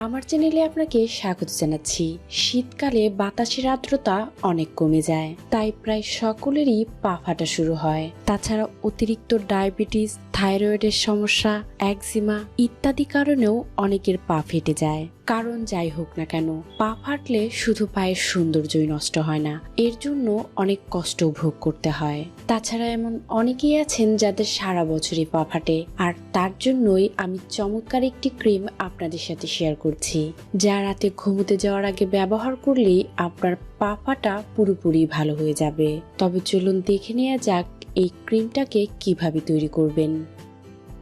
আমার চ্যানেলে আপনাকে স্বাগত জানাচ্ছি। শীতকালে বাতাসের আর্দ্রতা অনেক কমে যায়, তাই প্রায় সকলেরই পা ফাটা শুরু হয়। তাছাড়া অতিরিক্ত ডায়াবেটিস, থাইরয়েডের সমস্যা, একজিমা ইত্যাদি কারণেও অনেকের পা ফেটে যায়। কারণ যাই হোক না কেন, পা ফাটলে শুধু পায়ের সৌন্দর্যই নষ্ট হয় না, এর জন্য অনেক কষ্ট ভোগ করতে হয়। তাছাড়া এমন অনেকেই আছেন যাদের সারা বছরই পা ফাটে, আর তার জন্যই আমি চমৎকার একটি ক্রিম আপনাদের সাথে শেয়ার করছি। যা রাতে ঘুমোতে যাওয়ার আগে ব্যবহার করলেই আপনার পা ফাটা পুরোপুরি ভালো হয়ে যাবে। তবে চলুন দেখে নেওয়া যাক এই ক্রিমটাকে কীভাবে তৈরি করবেন।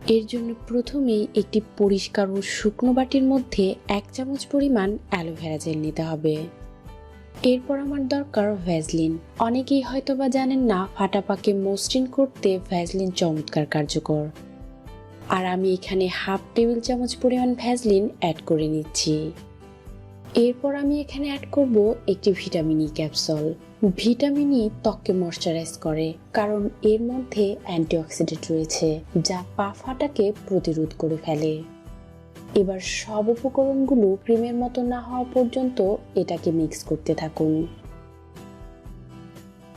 এর জন্য প্রথমেই একটি পরিষ্কার ও শুকনো বাটির মধ্যে এক চামচ পরিমাণ অ্যালোভেরা জেল নিতে হবে। এরপর আমার দরকার ভ্যাজলিন অনেকেই হয়তো বা জানেন না ফাটা পাকে মসৃণ করতে ভ্যাজলিন চমৎকার কার্যকর। আর আমি এখানে হাফ টেবিল চামচ পরিমাণ ভ্যাজলিন অ্যাড করে নিচ্ছি। এরপর আমি এখানে অ্যাড করব একটি vitamin E capsule vitamin E ত্বককে ময়শ্চারাইজ করে, কারণ এর মধ্যে অ্যান্টিঅক্সিডেন্ট রয়েছে, যা পা ফাটাকে প্রতিরোধ করে ফেলে। এবার সব উপকরণগুলো ক্রিমের মতো না হওয়া পর্যন্ত এটাকে মিক্স করতে থাকুন।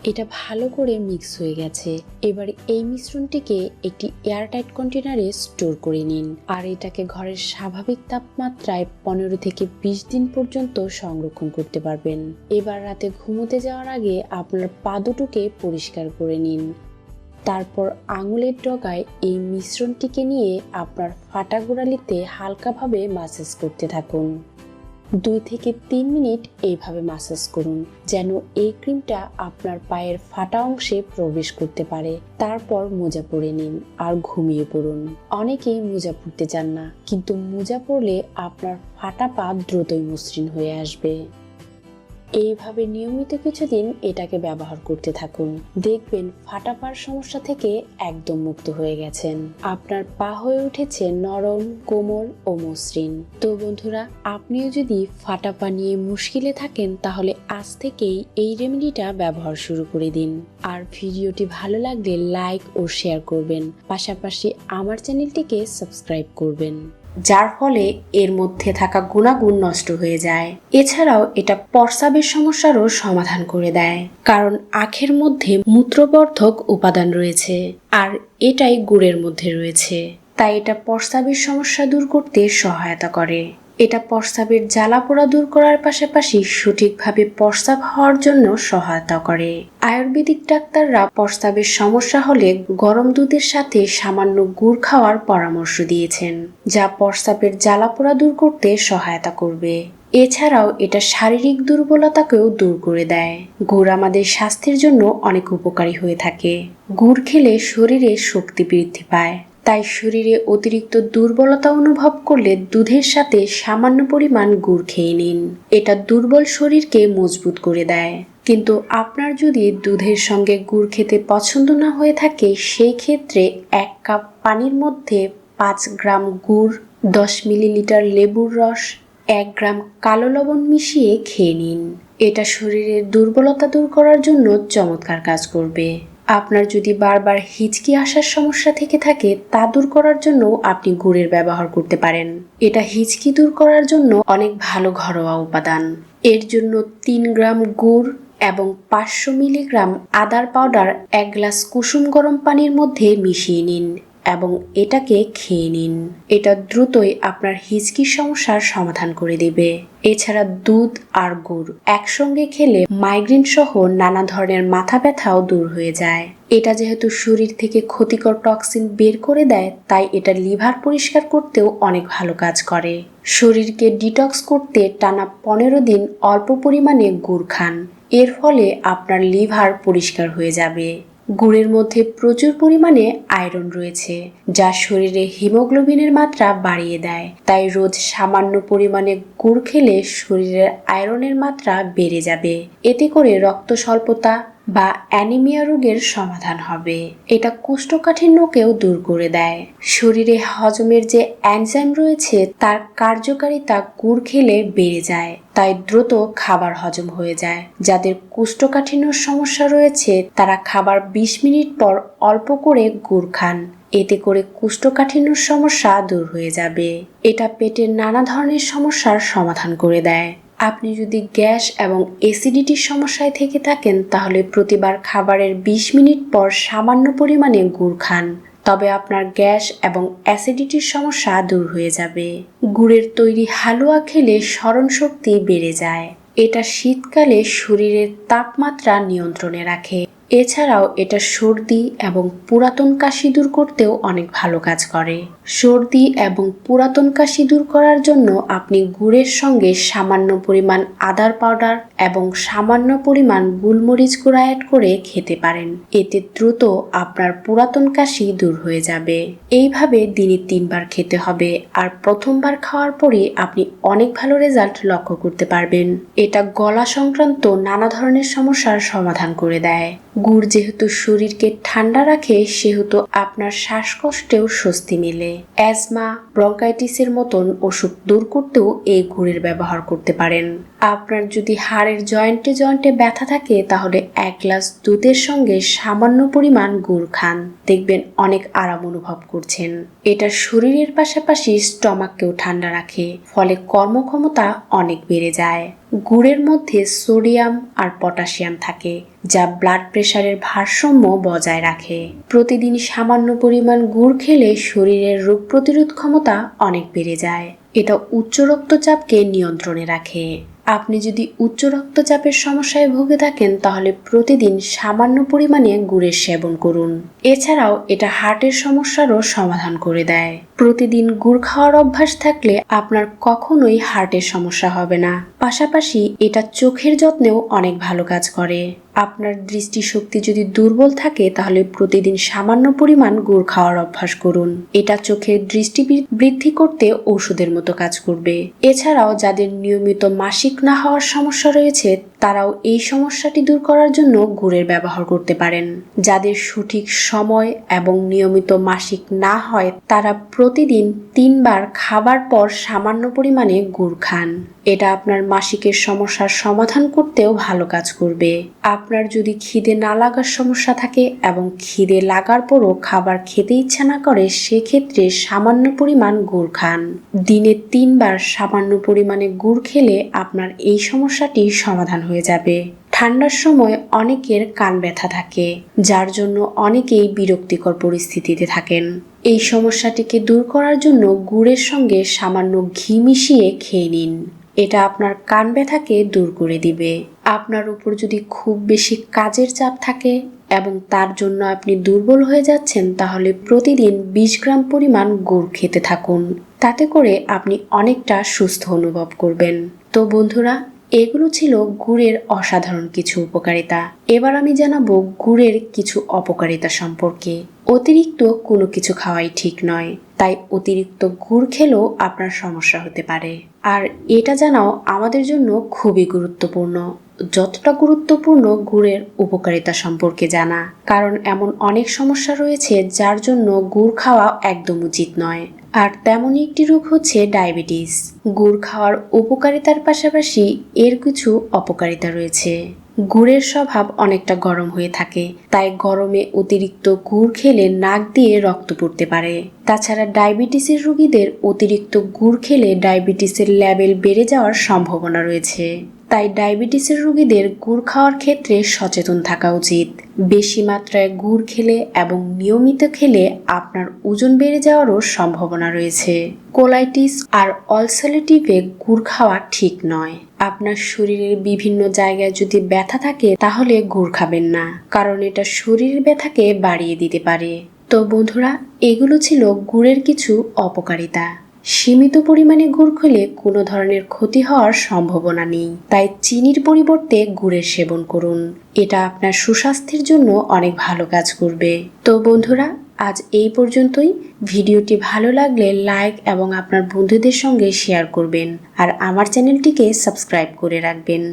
এটা ভালো করে মিক্স হয়ে গেছে। এবার এই মিশ্রণটিকে একটি এয়ারটাইট কন্টেনারে স্টোর করে নিন। আর এটাকে ঘরের স্বাভাবিক তাপমাত্রায় পনেরো থেকে বিশ দিন পর্যন্ত সংরক্ষণ করতে পারবেন। এবার রাতে ঘুমোতে যাওয়ার আগে আপনার পা দুটোকে পরিষ্কার করে নিন। তারপর আঙুলের ডগায় এই মিশ্রণটিকে নিয়ে আপনার ফাটা গোড়ালিতে হালকাভাবে মাসাজ করতে থাকুন। দুই থেকে তিন মিনিট এইভাবে মাসাজ করুন, যেন এই ক্রিমটা আপনার পায়ের ফাটা অংশে প্রবেশ করতে পারে। তারপর মোজা পরে নিন আর ঘুমিয়ে পড়ুন। অনেকেই মোজা পরতে চান না, কিন্তু মোজা পরলে আপনার ফাটা পা দ্রুতই মসৃণ হয়ে আসবে। এইভাবে নিয়মিত কিছুদিন এটাকে ব্যবহার করতে থাকুন। দেখবেন ফাটা পার সমস্যা থেকে একদম মুক্ত হয়ে গেছেন। আপনার পা হয়ে উঠেছে নরম, কোমল ও মসৃণ। তো বন্ধুরা, আপনিও যদি ফাটা পা নিয়ে মুশকিলে থাকেন, তাহলে আজ থেকেই এই রেমেডিটা ব্যবহার শুরু করে দিন। আর ভিডিওটি ভালো লাগলে লাইক ও শেয়ার করবেন। পাশাপাশি আমার চ্যানেলটিকে সাবস্ক্রাইব করবেন। যার ফলে এর মধ্যে থাকা গুণাগুণ নষ্ট হয়ে যায়। এছাড়াও এটা পরসাবের সমস্যারও সমাধান করে দেয়। কারণ আখের মধ্যে মূত্রবর্ধক উপাদান রয়েছে, আর এটাই গুড়ের মধ্যে রয়েছে। তাই এটা পরসাবের সমস্যা দূর করতে সহায়তা করে। এটা প্রস্রাবের জ্বালা পোড়া দূর করার পাশাপাশি সঠিকভাবে প্রস্রাব হওয়ার জন্য সহায়তা করে। আয়ুর্বেদিক ডাক্তাররা প্রস্রাবের সমস্যা হলে গরম দুধের সাথে সামান্য গুড় খাওয়ার পরামর্শ দিয়েছেন, যা প্রস্রাবের জ্বালা পোড়া দূর করতে সহায়তা করবে। এছাড়াও এটা শারীরিক দুর্বলতাকেও দূর করে দেয়। গুড় আমাদের স্বাস্থ্যের জন্য অনেক উপকারী হয়ে থাকে। গুড় খেলে শরীরে শক্তি বৃদ্ধি পায়। তাই শরীরে অতিরিক্ত দুর্বলতা অনুভব করলে দুধের সাথে সামান্য পরিমাণ গুড় খেয়ে নিন। এটা দুর্বল শরীরকে মজবুত করে দেয়। কিন্তু আপনার যদি দুধের সঙ্গে গুড় খেতে পছন্দ না হয়ে থাকে, সেই ক্ষেত্রে এক কাপ পানির মধ্যে পাঁচ গ্রাম গুড়, দশ মিলিলিটার লেবুর রস, এক গ্রাম কালো লবণ মিশিয়ে খেয়ে নিন। এটা শরীরের দুর্বলতা দূর করার জন্য চমৎকার কাজ করবে। আপনার যদি বারবার হিচকি আসার সমস্যা থেকে থাকে, তা দূর করার জন্য আপনি গুড়ের ব্যবহার করতে পারেন। এটা হিচকি দূর করার জন্য অনেক ভালো ঘরোয়া উপাদান। এর জন্য তিন গ্রাম গুড় এবং পাঁচশো মিলিগ্রাম আদার পাউডার এক গ্লাস কুসুম গরম পানির মধ্যে মিশিয়ে নিন। এবং এটাকে খেয়ে নিন। এটা দ্রুতই আপনার হিচকি সমস্যার সমাধান করে দেবে। এছাড়া দুধ আর গুড় একসঙ্গে খেলে মাইগ্রেন সহ নানা ধরনের মাথা ব্যথাও দূর হয়ে যায়। এটা যেহেতু শরীর থেকে ক্ষতিকর টক্সিন বের করে দেয়, তাই এটা লিভার পরিষ্কার করতেও অনেক ভালো কাজ করে। শরীরকে ডিটক্স করতে টানা পনেরো দিন অল্প পরিমাণে গুড় খান। এর ফলে আপনার লিভার পরিষ্কার হয়ে যাবে। গুড়ের মধ্যে প্রচুর পরিমাণে আয়রন রয়েছে, যা শরীরে হিমোগ্লোবিনের মাত্রা বাড়িয়ে দেয়। তাই রোজ সামান্য পরিমাণে গুড় খেলে শরীরের আয়রনের মাত্রা বেড়ে যাবে। এতে করে রক্ত স্বল্পতা বা অ্যানিমিয়া রোগের সমাধান হবে। এটা কোষ্ঠকাঠিন্যকেও দূর করে দেয়। শরীরে হজমের যে অ্যানজাইম রয়েছে, তার কার্যকারিতা গুড় খেলে বেড়ে যায়। তাই দ্রুত খাবার হজম হয়ে যায়। যাদের কোষ্ঠকাঠিন্যর সমস্যা রয়েছে, তারা খাবার বিশ মিনিট পর অল্প করে গুড় খান। এতে করে কোষ্ঠকাঠিন্যর সমস্যা দূর হয়ে যাবে। এটা পেটের নানা ধরনের সমস্যার সমাধান করে দেয়। আপনি যদি গ্যাস এবং অ্যাসিডিটির সমস্যায় থেকে থাকেন, তাহলে প্রতিবার খাবারের ২০ মিনিট পর সামান্য পরিমাণে গুড় খান। তবে আপনার গ্যাস এবং অ্যাসিডিটির সমস্যা দূর হয়ে যাবে। গুড়ের তৈরি হালুয়া খেলে স্মরণশক্তি বেড়ে যায়। এটা শীতকালে শরীরের তাপমাত্রা নিয়ন্ত্রণে রাখে। এছাড়াও এটা সর্দি এবং পুরাতন কাশি দূর করতেও অনেক ভালো কাজ করে। সর্দি এবং পুরাতন কাশি দূর করার জন্য আপনি গুড়ের সঙ্গে সামান্য পরিমাণ আদার পাউডার এবং সামান্য পরিমাণ গুলমরিচ গুঁড়া অ্যাড করে খেতে পারেন। এতে দ্রুত আপনার পুরাতন কাশি দূর হয়ে যাবে। এইভাবে দিনে তিনবার খেতে হবে আর প্রথমবার খাওয়ার পরে আপনি অনেক ভালো রেজাল্ট লক্ষ্য করতে পারবেন। এটা গলা সংক্রান্ত নানা ধরনের সমস্যার সমাধান করে দেয়। গুড় যেহেতু শরীরকে ঠান্ডা রাখে, সেহেতু আপনার শ্বাসকষ্টেও স্বস্তি মেলে। অ্যাজমা, ব্রঙ্কাইটিসের মতন ওষুধ দূর করতেও এই গুড়ের ব্যবহার করতে পারেন। আপনার যদি হাড়ের জয়েন্টে জয়েন্টে ব্যথা থাকে, তাহলে এক গ্লাস দুধের সঙ্গে সামান্য পরিমাণ গুড় খান। দেখবেন অনেক আরাম অনুভব করছেন। এটা শরীরের পাশাপাশি স্টমাককেও ঠান্ডা রাখে, ফলে কর্মক্ষমতা অনেক বেড়ে যায়। গুড়ের মধ্যে সোডিয়াম আর পটাশিয়াম থাকে, যা ব্লাড প্রেশারের ভারসাম্য বজায় রাখে। প্রতিদিন সামান্য পরিমাণ গুড় খেলে শরীরের রোগ প্রতিরোধ ক্ষমতা অনেক বেড়ে যায়। এটা উচ্চ রক্তচাপকে নিয়ন্ত্রণে রাখে। আপনি যদি উচ্চ রক্তচাপের সমস্যায় ভুগে থাকেন, তাহলে প্রতিদিন সামান্য পরিমাণে গুড়ের সেবন করুন। এছাড়াও এটা হার্টের সমস্যারও সমাধান করে দেয়। প্রতিদিন গুড় খাওয়ার অভ্যাস থাকলে আপনার কখনোই হার্টের সমস্যা হবে না। পাশাপাশি এটা চোখের যত্নেও অনেক ভালো কাজ করে। আপনার দৃষ্টিশক্তি যদি দুর্বল থাকে, তাহলে প্রতিদিন সামান্য পরিমাণ গুড় খাওয়ার অভ্যাস করুন। এটা চোখের দৃষ্টি বৃদ্ধি করতে ওষুধের মতো কাজ করবে। এছাড়াও যাদের নিয়মিত মাসিক না হওয়ার সমস্যা রয়েছে, তারাও এই সমস্যাটি দূর করার জন্য গুড়ের ব্যবহার করতে পারেন। যাদের সঠিক সময় এবং নিয়মিত মাসিক না হয়, তারা প্রতিদিন তিনবার খাবার পর সামান্য পরিমাণে গুড় খান। এটা আপনার মাসিকের সমস্যার সমাধান করতেও ভালো কাজ করবে। আপনার যদি খিদে না লাগার সমস্যা থাকে এবং খিদে লাগার পরও খাবার খেতে ইচ্ছা না করে, সেক্ষেত্রে সামান্য পরিমাণ গুড় খান। দিনে তিনবার সামান্য পরিমাণে গুড় খেলে আপনার এই সমস্যাটি সমাধান হয়ে যাবে। ঠান্ডার সময় অনেকের কান ব্যথা থাকে, যার জন্য অনেকেই বিরক্তিকর পরিস্থিতিতে থাকেন। এই সমস্যাটিকে দূর করার জন্য গুড়ের সঙ্গে সামান্য ঘি মিশিয়ে খেয়ে নিন। এটা আপনার কান ব্যথাকে দূর করে দিবে। আপনার উপর যদি খুব বেশি কাজের চাপ থাকে এবং তার জন্য আপনি দুর্বল হয়ে যাচ্ছেন, তাহলে প্রতিদিন বিশ গ্রাম পরিমাণ গুড় খেতে থাকুন। তাতে করে আপনি অনেকটা সুস্থ অনুভব করবেন। তো বন্ধুরা এগুলো ছিল গুড়ের অসাধারণ কিছু উপকারিতা। এবার আমি জানাব গুড়ের কিছু অপকারিতা সম্পর্কে। অতিরিক্ত কোনো কিছু খাওয়াই ঠিক নয়, তাই অতিরিক্ত গুড় খেলেও আপনার সমস্যা হতে পারে। আর এটা জানাও আমাদের জন্য খুবই গুরুত্বপূর্ণ। যতটা গুরুত্বপূর্ণ গুড়ের উপকারিতা সম্পর্কে জানা, কারণ এমন অনেক সমস্যা রয়েছে যার জন্য গুড় খাওয়া একদম উচিত নয়। আর তেমনই একটি রোগ হচ্ছে ডায়াবেটিস। গুড় খাওয়ার উপকারিতার পাশাপাশি এর কিছু অপকারিতা রয়েছে। গুড়ের স্বভাব অনেকটা গরম হয়ে থাকে, তাই গরমে অতিরিক্ত গুড় খেলে নাক দিয়ে রক্ত পড়তে পারে। তাছাড়া ডায়াবেটিসের রোগীদের অতিরিক্ত গুড় খেলে ডায়াবেটিসের লেভেল বেড়ে যাওয়ার সম্ভাবনা রয়েছে। তাই ডায়াবেটিসের রোগীদের গুড় খাওয়ার ক্ষেত্রে সচেতন থাকা উচিত। বেশি মাত্রায় গুড় খেলে এবং নিয়মিত খেলে আপনার ওজন বেড়ে যাওয়ারও সম্ভাবনা রয়েছে। কোলাইটিস আর অলসালেটিভে গুড় খাওয়া ঠিক নয়। আপনার শরীরের বিভিন্ন জায়গায় যদি ব্যথা থাকে, তাহলে গুড় খাবেন না, কারণ এটা শরীরের ব্যথাকে বাড়িয়ে দিতে পারে। তো বন্ধুরা, এগুলো ছিল গুড়ের কিছু অপকারিতা। সীমিত পরিমাণে গুড় খেলে কোনো ধরনের ক্ষতি হওয়ার সম্ভাবনা নেই। তাই চিনির পরিবর্তে গুড়ের সেবন করুন। এটা আপনার সুস্বাস্থ্যের জন্য অনেক ভালো কাজ করবে। তো বন্ধুরা, আজ এই পর্যন্তই। ভিডিওটি ভালো লাগলে লাইক এবং আপনার বন্ধুদের সঙ্গে শেয়ার করবেন। আর আমার চ্যানেলটিকে সাবস্ক্রাইব করে রাখবেন।